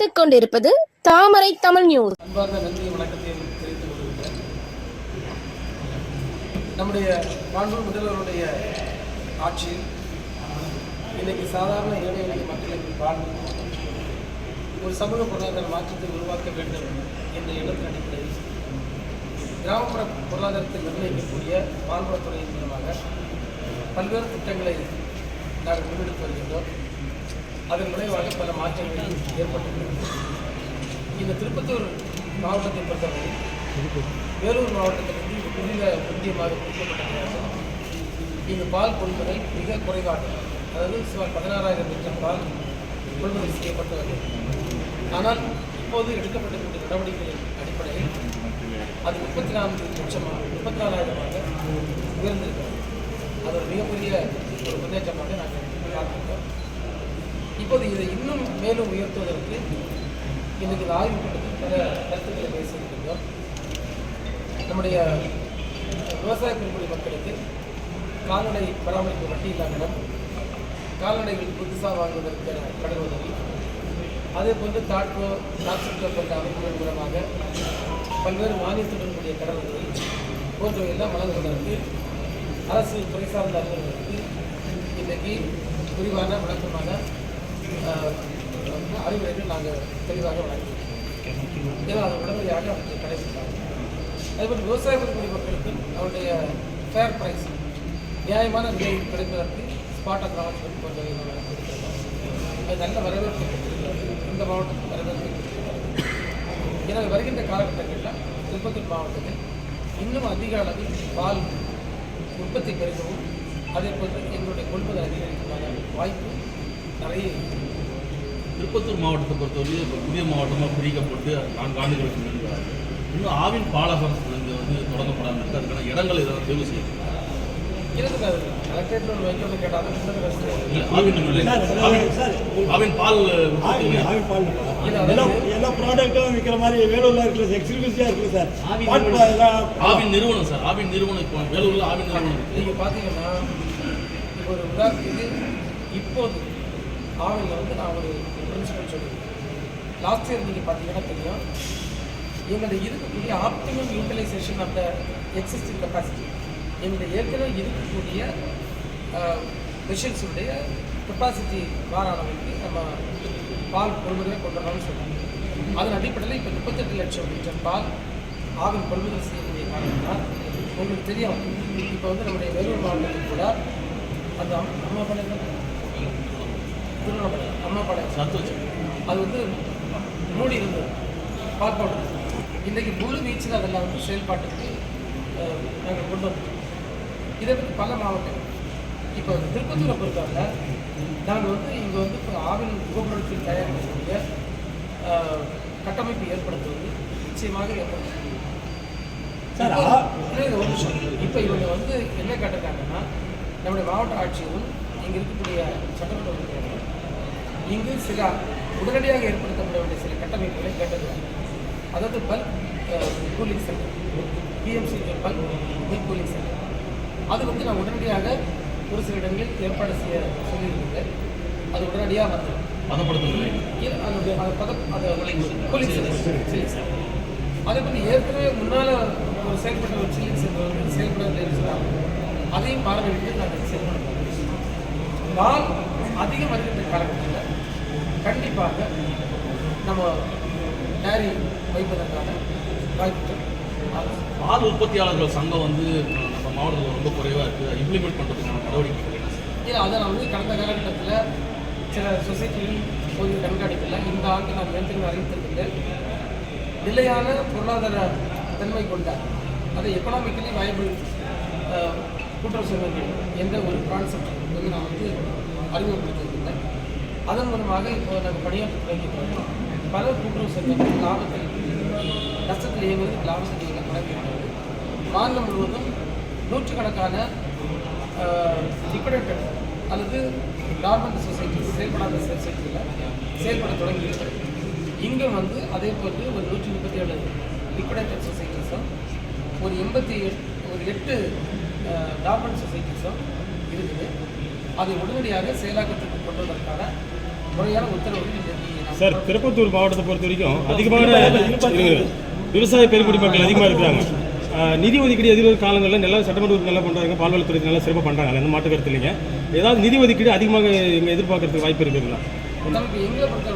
பார்த்துக் கொண்டிருப்பது தாமரை தமிழ் நியூஸ். நம்முடைய மாண்பு முதல்வருடைய ஆட்சியில் இன்னைக்கு சாதாரண ஏழை எளிய மக்களுக்கு வாழ்வு ஒரு சமூக பொருளாதார மாற்றத்தை உருவாக்க வேண்டும் என்ற எண்ணத்தின் அடிப்படையில் கிராமப்புற பொருளாதாரத்தை நிர்ணயிக்கக்கூடிய பால்வளத்துறையின் மூலமாக பல்வேறு திட்டங்களை நாங்கள் முன்னெடுத்து வருகின்றோம். அதன் விளைவாக பல மாற்றங்கள் ஏற்பட்டுள்ளது இந்த திருப்பத்தூர் மாவட்டத்தை பொறுத்தவரை வேலூர் மாவட்டத்திலிருந்து இது புதிய முக்கியமாக பிரிக்கப்பட்டதாக இங்கு பால் கொள்முதல் மிக குறைவாக அதாவது சுமார் பதினாறாயிரம் லிட்டர் பால் கொள்முதல் செய்யப்பட்டு வருகிறது. ஆனால் இப்போது எடுக்கப்பட்டிருக்கிற நடவடிக்கைகளின் அடிப்படையில் அது முப்பத்தி நான்கு லட்சமாக முப்பத்தி நாலாயிரமாக உயர்ந்திருக்கிறது. அது ஒரு மிகப்பெரிய ஒரு முன்னேற்றமாக நாங்கள் பார்க்கின்றோம் இப்போது இதை இன்னும் மேலும் உயர்த்துவதற்கு இன்னைக்கு இந்த ஆய்வு கூட்டத்தில் பல கருத்துக்களை பேசியிருக்கின்றோம். நம்முடைய விவசாய பெருங்குடி மக்களுக்கு கால்நடை பராமரிப்பு வட்டி இல்லாமல் கால்நடைகள் புதுசாக வாங்குவதற்கான கடன் உதவி அதே போன்று தாட்கோ டாக்ஸிகோ போன்ற அமைப்புகள் மூலமாக பல்வேறு மானியத்துடன் கூடிய கடன் உதவி போன்றவையெல்லாம் வழங்குவதற்கு அரசு துறை சார்ந்த அலுவலர்களுக்கு இன்றைக்கு விரிவான விளக்கமான அறிவுரைகள் நாங்கள் தெளிவாக வழங்கியிருக்கோம் ஏன்னா அது உடனடியாக அவற்றை கடைபிடிப்பாங்க அதேபோல் விவசாய குடிமக்களுக்கு மக்களுக்கு அவருடைய ஃபேர் ப்ரைஸ் நியாயமான விலை கிடைப்பதற்கு ஸ்பாட் அக்ராமன்ஸ்மெண்ட் போன்றவை நாங்கள் கொடுத்திருக்கோம் அது நல்ல வரவேற்பு இந்த மாவட்டத்தில் வரவேற்பு எனவே வருகின்ற காலகட்டங்களில் திருப்பத்தூர் மாவட்டத்தில் இன்னும் அதிக அளவில் பால் உற்பத்தி பெருகவும் அதே போன்று எங்களுடைய கொள்முதல் அதிகரிக்குமான வாய்ப்பு நிறைய இருக்கு. திருப்பத்தூர் மாவட்டத்தை பொறுத்தவரை இப்போ புதிய மாவட்டமாக பிரிக்கப்பட்டு நான்கு ஆண்டுகளுக்கு முன்பு இன்னும் ஆவின் பாலகம் இங்கே வந்து தொடங்கப்படாமல் இருக்கு. அதுக்கான இடங்கள் ஏதாவது தேர்வு செய்யும் இருக்குது ஆவின் பால் எல்லா ப்ராடக்ட்டும் விற்கிற மாதிரி வேலூர்ல இருக்குல்ல எக்ஸ்க்ளூசிவா இருக்குல்ல சார். ஆவின் நிறுவனம். சார். ஆவின் நிறுவனம் இப்போ வேலூரில் ஆவின் நிறுவனம் இருக்கு. நீங்கள் பார்த்தீங்கன்னா இப்போ ஒரு உதாரணத்துக்கு இப்போது ஆவணியில் வந்து நான் ஒரு பிரின்சிபல் சொல்லுவேன் லாஸ்ட் இயர் நீங்கள் பார்த்தீங்கன்னா தெரியும். எங்களுடைய இருக்கக்கூடிய optimum utilisation of the existing capacity எங்களுடைய ஏற்கனவே இருக்கக்கூடிய மிஷின்ஸுடைய கெப்பாசிட்டி வாரானவங்களுக்கு நம்ம பால் கொள்முதலை கொண்டு வரணும்னு சொல்லுவாங்க அதன் அடிப்படையில் இப்போ முப்பத்தெட்டு லட்சம் லிட்டர் பால் ஆவின் கொள்முதல் செய்யக்கூடிய காரணம்னால் உங்களுக்கு தெரியும். இப்போ வந்து நம்முடைய வேலூர் மாவட்டத்தில் கூட அந்த அம்மா பாளையம் தான் சந்தோஷ் அது வந்து மூடி இருந்தது. பவுடர் இன்றைக்கு முழு வீச்சில் அதெல்லாம் வந்து செயல்பாட்டுக்கு நாங்கள் கொண்டு வந்தோம் இதை பற்றி பல மாவட்டங்கள். இப்போ திருப்பத்தூரை பொறுத்தவரை நாங்கள் வந்து இங்கே வந்து இப்போ ஆவின் உபபொருட்கள் தயாரிக்கக்கூடிய கட்டமைப்பு ஏற்படுத்துவது நிச்சயமாக ஏற்படுத்தும் ஒரு நிமிஷம். இப்போ இவங்க வந்து என்ன கேட்டிருக்காங்கன்னா நம்முடைய மாவட்ட ஆட்சியரும் இங்கே இருக்கக்கூடிய சட்டமன்ற உறுப்பினர்கள் இங்கு சில உடனடியாக ஏற்படுத்தப்பட வேண்டிய சில கட்டமைப்புகளை கேட்டிருக்காங்க அதாவது bulk cooling centre BMC bulk milk cooling centre அது வந்து நான் உடனடியாக ஒரு சில இடங்களில் ஏற்பாடு செய்ய சொல்லியிருக்கேன் அது உடனடியாக இல்ல, அந்த அந்த பதம் அந்த கூலிங் சென்டர் அதே மாதிரி ஏற்கனவே முன்னால் ஒரு செயல்பட்ட ஒரு சில்லிங் சென்டர் வந்து செயல்படவில்லைன்னு சொன்னாங்க. அதையும் பார்வையிட்டு நாங்கள் செயல்பட பால் அதிகம் வருகின்ற காலகட்டத்தில் கண்டிப்பாக நம்ம டேரி வைப்பதற்கான ஆகும். பால் உற்பத்தியாளர்கள் சங்கம் வந்து நம்ம மாவட்டத்தில் ரொம்ப குறைவாக இருக்குது இம்ப்ளிமெண்ட் பண்ணுறதுக்கான சார் இல்லை அதை நான் வந்து கடந்த காலகட்டத்தில் சில சொசைட்டிகள் போதிய கண்காணிப்பில் இந்த ஆண்டு நான் ஏற்கனவே அறிவித்திருக்கிறேன் நிலையான பொருளாதார தன்மை கொண்ட அதை எக்கனாமிக்கலி வயபிள் கூட்டுறவு சங்கங்கள் என்ற ஒரு கான்செப்ட் வந்து நான் வந்து அறிமுகப்படுத்தியிருந்தேன் அதன் மூலமாக இப்போ நாங்கள் பணியாற்ற தொடங்கியிருக்கோம். பல கூட்டுறவு சங்கங்கள் லாபத்தில் நஷ்டத்தில் இயங்குவது லாபத்தில் இயங்க தொடங்கியிருக்கிறது மாநிலம் முழுவதும் நூற்றுக்கணக்கான லிக்விடேட்டட் அல்லது டார்மெண்ட் சொசைட்டி செயல்படாத சொசைட்டியில் செயல்பட தொடங்கியிருக்கிறது இங்கே வந்து அதே போன்று ஒரு நூற்றி முப்பத்தி ஏழு லிக்விடேட்டட் சொசைட்டிஸும் ஒரு எண்பத்தி எட் ஒரு எட்டு டார்மெண்ட் சொசைட்டிஸும் இருக்குது. அதை உடனடியாக செயலாக்கத்துக்கு கொண்டு வருவதற்கான முறையான சார் திருப்பத்தூர் மாவட்டத்தை பொறுத்த வரைக்கும் அதிகமான. விவசாய பெருங்குடி மக்கள் அதிகமாக இருக்கிறாங்க. நிதி ஒதுக்கீடு எதிர்வரும் காலங்களில் நல்லா சட்டமன்ற நல்லா பண்ணுறாங்க பால்வளத்துறை நல்லா சிறப்பாக பண்ணுறாங்க எந்த மாற்று கருத்து இல்லைங்க. ஏதாவது நிதி ஒதுக்கீடு அதிகமாக எதிர்பார்க்கறதுக்கு வாய்ப்பு இருக்குங்களா? பொறுத்த